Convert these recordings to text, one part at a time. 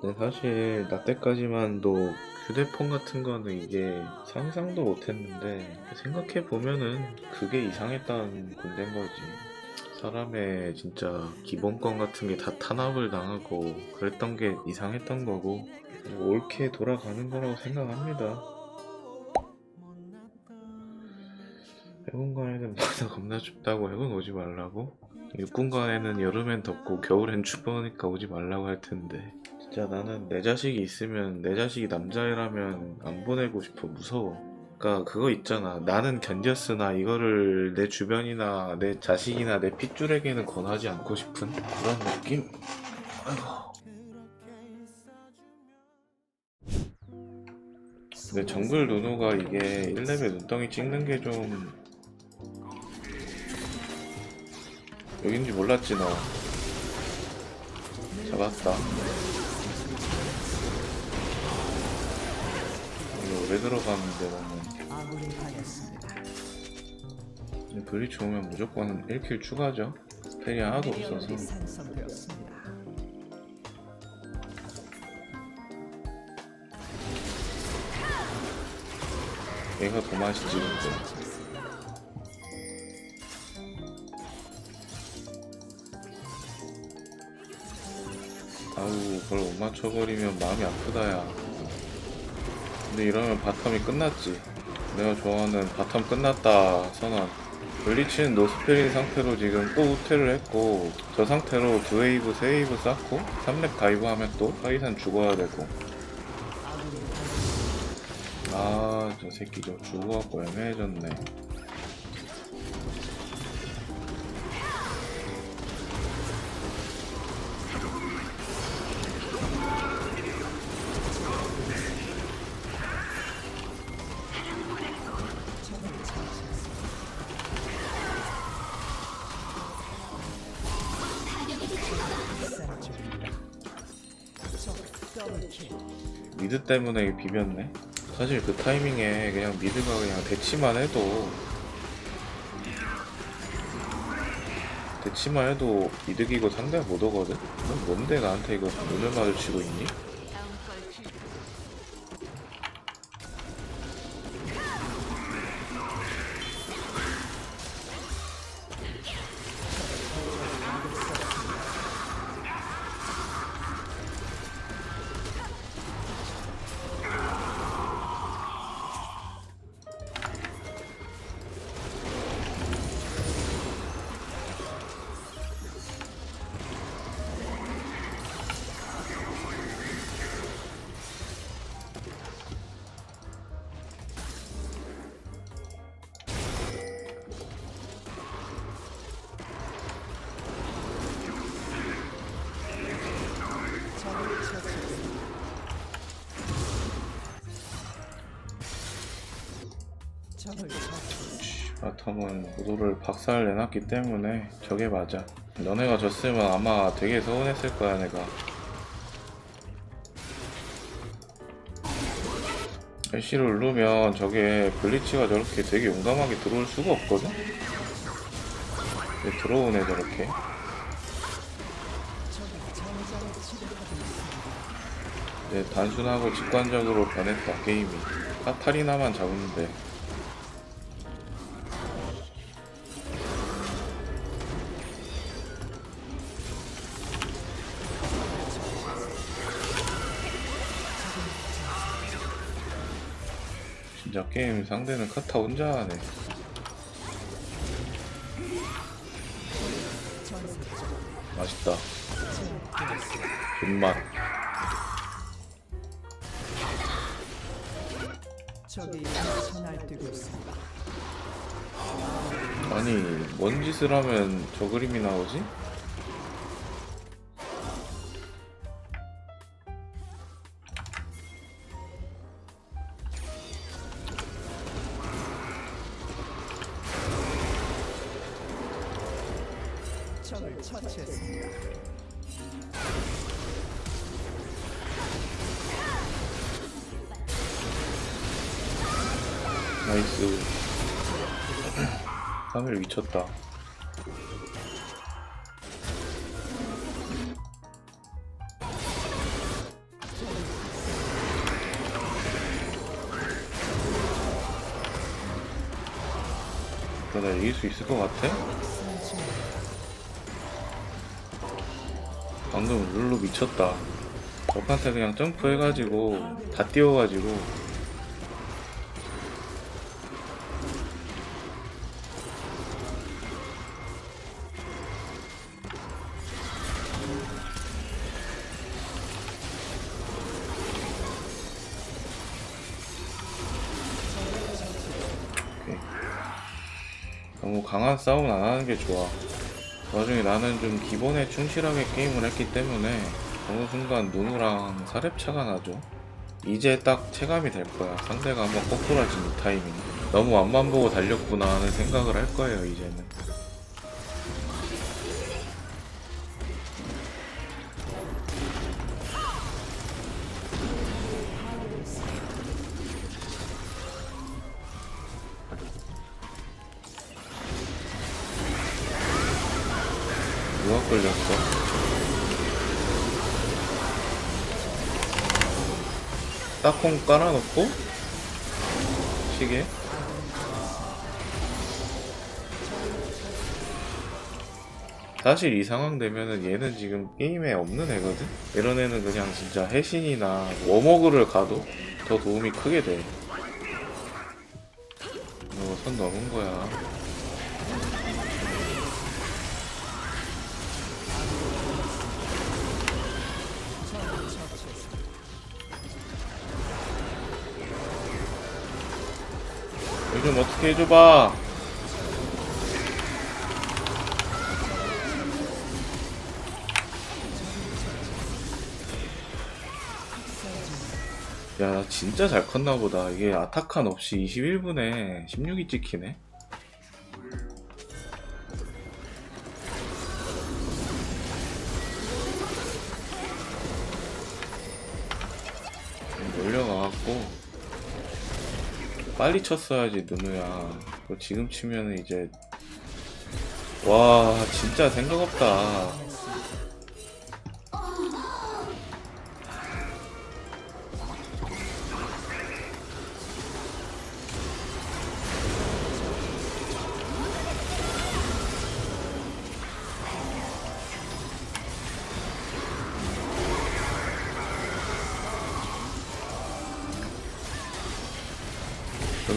근데 사실 나 때까지만도 휴대폰 같은 거는 이게 상상도 못했는데 생각해 보면은 그게 이상했던 군대인 거지. 사람의 진짜 기본권 같은 게 다 탄압을 당하고 그랬던 게 이상했던 거고 옳게 돌아가는 거라고 생각합니다. 해군간에는 바다 겁나 춥다고 해군 오지 말라고? 육군간에는 여름엔 덥고 겨울엔 춥으니까 오지 말라고 할 텐데 진짜 나는 내 자식이 있으면 내 자식이 남자애라면 안 보내고 싶어. 무서워. 그러니까 그거 있잖아. 나는 견뎠으나 이거를 내 주변이나 내 자식이나 내 핏줄에게는 권하지 않고 싶은 그런 느낌? 아이고 근데 정글 누누가 이게 1레벨 눈덩이 찍는 게 좀 여긴지 몰랐지 너. 잡았다 왜 들어가는데 나는. 근데 브리치 오면 무조건 1킬 추가죠. 스펠이 하나도 없어서. 얘가 더 맛있지 근데. 아우 그걸 못 맞춰버리면 마음이 아프다 야 근데 이러면 바텀이 끝났지. 내가 좋아하는 바텀 끝났다 선언. 블리치는 노스펠인 상태로 지금 또 후퇴를 했고 저 상태로 두 웨이브 세 웨이브 쌓고 3렙 다이브 하면 또 카이산 죽어야 되고. 아 저 새끼 저 죽어갖고 애매해졌네 때문에 비볐네. 사실 그 타이밍에 그냥 미드가 그냥 대치만 해도 대치만 해도 이득이고 상대가 못 오거든. 넌 뭔데 나한테 이거 눈을 마주치고 있니? 바텀은 구도를 박살 내놨기 때문에 저게 맞아. 너네가 졌으면 아마 되게 서운했을 거야 내가. 애쉬를 누르면 저게 블리치가 저렇게 되게 용감하게 들어올 수가 없거든? 왜 들어오네 저렇게. 네, 단순하고 직관적으로 변했다 게임이 카타리나만 잡으면 돼 게임 상대는 카타 혼자 하네 맛있다. 존맛. 아니 뭔 짓을 하면 저 그림이 나오지? 미쳤다. 나 이길 수 있을 것 같아? 방금 룰루 미쳤다. 저한테 그냥 점프해가지고 다 띄워가지고 너무 강한 싸움은 안 하는 게 좋아. 그 와중에 나는 좀 기본에 충실하게 게임을 했기 때문에 어느 순간 누누랑 사렙차가 나죠. 이제 딱 체감이 될 거야. 상대가 한번 꼬꾸라진 이 타이밍. 너무 앞만 보고 달렸구나 하는 생각을 할 거예요, 이제는. 딱콩 깔아놓고 시계. 사실 이 상황 되면은 얘는 지금 게임에 없는 애거든? 이런 애는 그냥 진짜 해신이나 워머그를 가도 더 도움이 크게 돼. 이거 선 넘은 거야 좀 어떻게 해줘봐 야, 나 진짜 잘 컸나 보다. 이게 아타칸 없이 21분에 16이 찍히네. 빨리 쳤어야지 누누야. 지금 치면은 이제 와 진짜 생각 없다.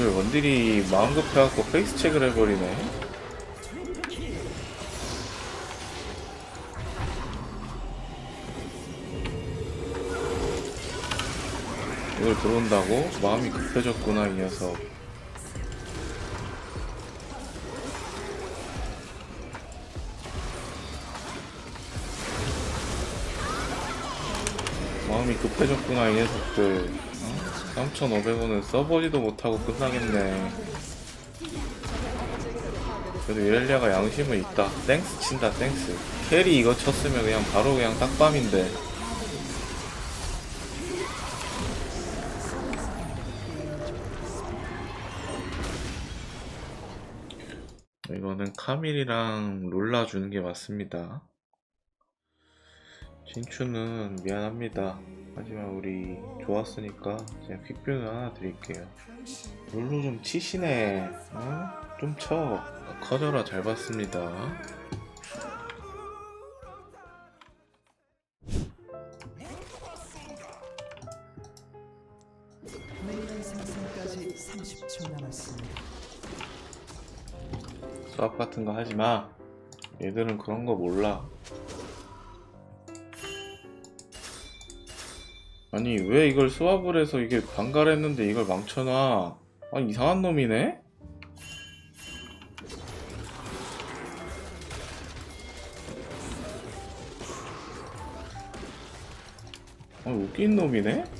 여기 원딜이 마음 급해갖고 페이스 체크를 해버리네. 이걸 들어온다고? 마음이 급해졌구나, 이 녀석. 마음이 급해졌구나, 이 녀석들. 어? 3,500원은 써보지도 못하고 끝나겠네. 그래도 이렐리아가 양심은 있다. 땡스 친다, 땡스. 캐리 이거 쳤으면 그냥 바로 그냥 딱밤인데. 이거는 카밀이랑 롤라 주는 게 맞습니다. 진추는 미안합니다. 하지만 우리 좋았으니까 제가 퀵뷰는 하나 드릴게요. 롤로 좀 치시네. 어? 좀 쳐. 커져라 잘 봤습니다. 메인 생성까지 30초 남았습니다. 수업 같은 거 하지 마. 얘들은 그런 거 몰라. 아니 왜 이걸 수압을 해서 이게 반갈했는데 이걸 망쳐놔? 아 이상한 놈이네? 아 웃긴 놈이네?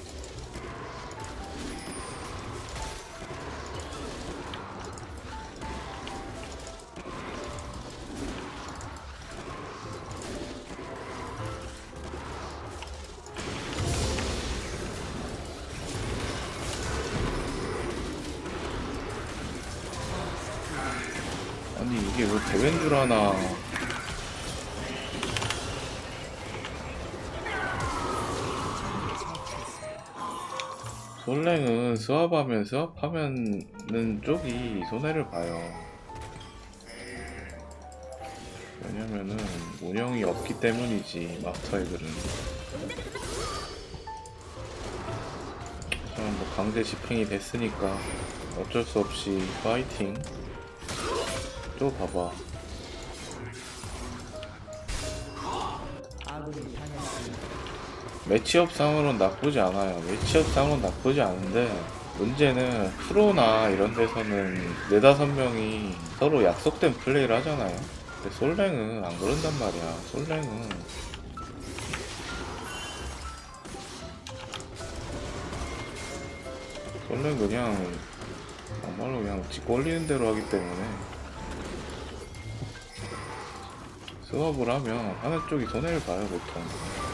솔랭은 수업하면서 하면은 쪽이 손해를 봐요. 왜냐면은 운영이 없기 때문이지 마스터의 글은 저는 뭐 강제 집행이 됐으니까 어쩔 수 없이 파이팅. 또 봐봐. 매치업 상으로는 나쁘지 않아요. 매치업 상으로는 나쁘지 않은데 문제는 프로나 이런 데서는 네다섯 명이 서로 약속된 플레이를 하잖아요. 근데 솔랭은 안 그런단 말이야. 솔랭은 솔랭 그냥 정말로 그냥 지 꼴리는 대로 하기 때문에 수업을 하면 하는 쪽이 손해를 봐요 보통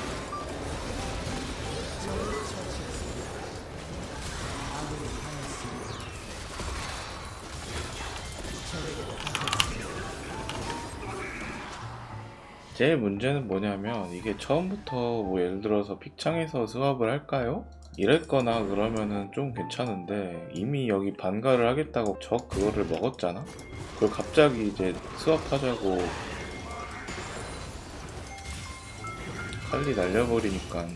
제일 문제는 뭐냐면 이게 처음부터 뭐 예를 들어서 픽창에서 수업을 할까요? 이랬거나 그러면은 좀 괜찮은데 이미 여기 반가를 하겠다고 적 그거를 먹었잖아? 그걸 갑자기 이제 수업하자고 칼리 날려버리니까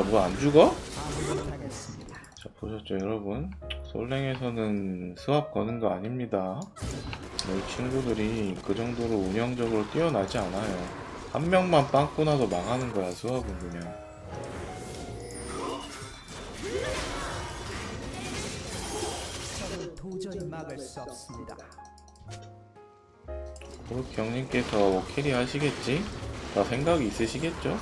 야뭐 안 죽어? 자 보셨죠 여러분 솔랭에서는 수압 거는 거 아닙니다 우리 친구들이 그 정도로 운영적으로 뛰어나지 않아요 한 명만 빵꾸 나도 망하는 거야 수압은 그냥 도저히 막을 수 없습니다. 그렇게 형님께서 뭐 캐리 하시겠지? 다 생각이 있으시겠죠?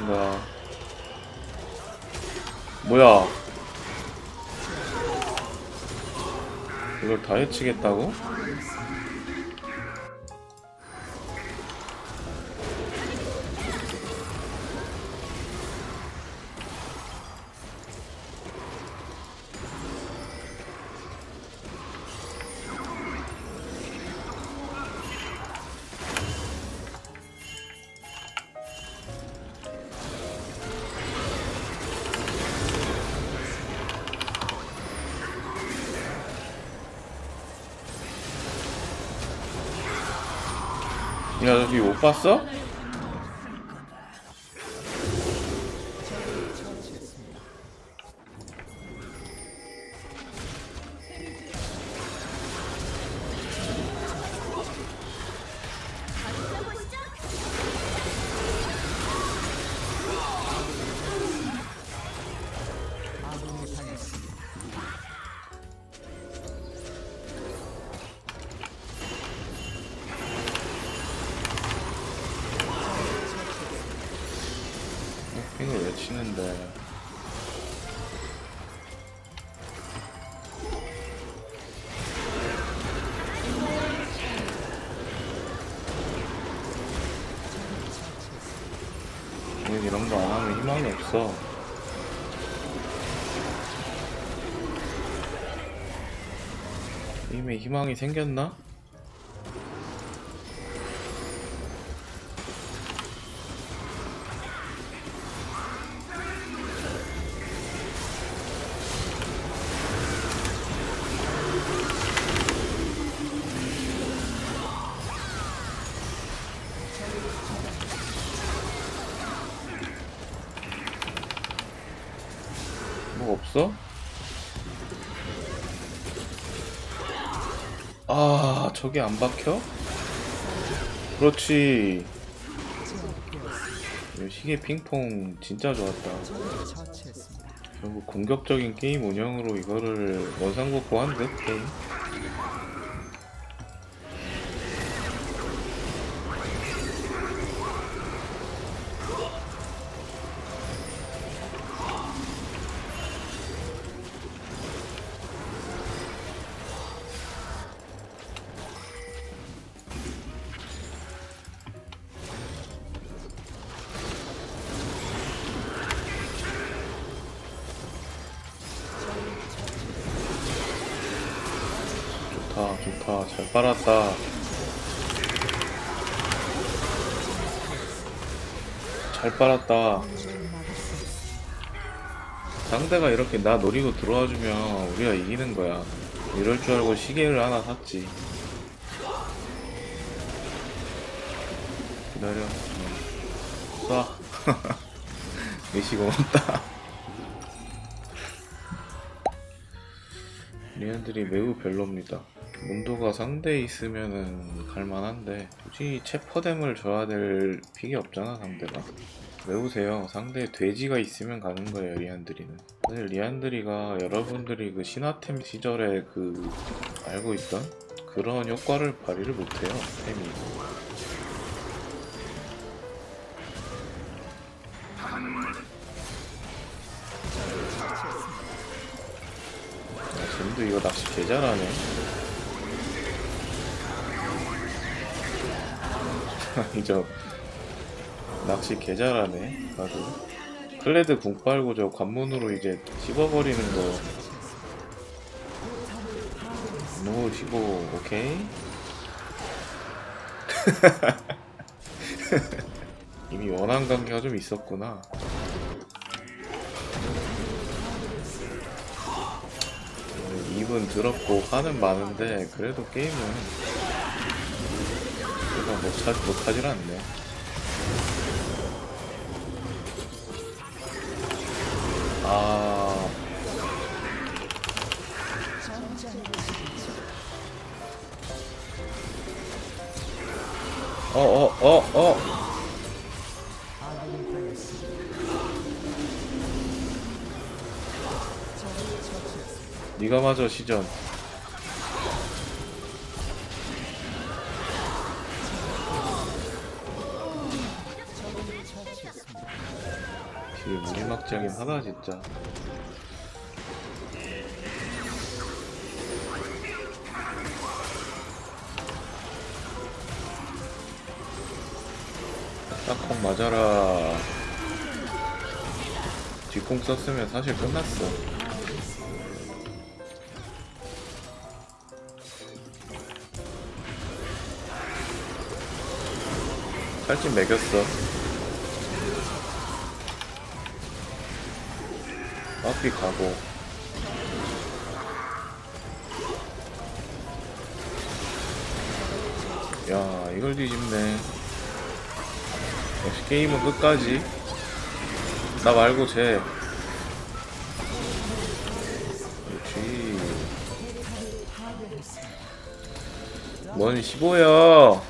쪽인가 뭐야 이걸 다 해치겠다고? 야 저기 못 봤어? 없어 게임에 희망이 생겼나? 저게 안 박혀? 그렇지 시계 핑퐁 진짜 좋았다. 결국 공격적인 게임 운영으로 이거를 원상복구한 듯 게임 빨았다. 잘 빨았다. 상대가 이렇게 나 노리고 들어와주면 우리가 이기는 거야. 이럴 줄 알고 시계를 하나 샀지. 기다려. 어. 쏴. 메시 고맙다. 리안들이 매우 별로입니다 문도가 상대에 있으면은 갈만한데 굳이 체퍼뎀을 줘야 될 픽이 없잖아 상대가 외우세요. 상대 돼지가 있으면 가는 거예요, 리안드리는. 사실 리안드리가 여러분들이 그 신화템 시절에 그 알고 있던 그런 효과를 발휘를 못해요, 템이. 야, 쟤도 이거 낚시 개 잘하네. 저 낚시 개 잘하네, 다들. 클레드 궁 빨고 저 관문으로 이제 씹어버리는 거. 노 15, 오케이. 이미 원한 관계가 좀 있었구나. 입은 더럽고 화는 많은데 그래도 게임은 못하, 못하질 않네. 아, 어, 어, 어, 어. 네가 맞아 시전. 뒤에 무리막지하긴 하다 진짜. 딱콩 맞아라. 뒷콩 썼으면 사실 끝났어. 살찐 매겼어. 앞이 가고. 야, 이걸 뒤집네. 역시 게임은 끝까지. 나 말고 쟤. 그렇지. 뭔 15야.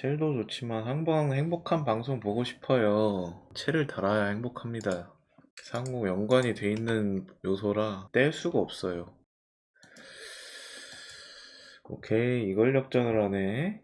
첼도 좋지만 항상 행복한 방송 보고 싶어요. 첼을 달아야 행복합니다. 상호 연관이 돼 있는 요소라 뗄 수가 없어요. 오케이, 이걸 역전을 하네.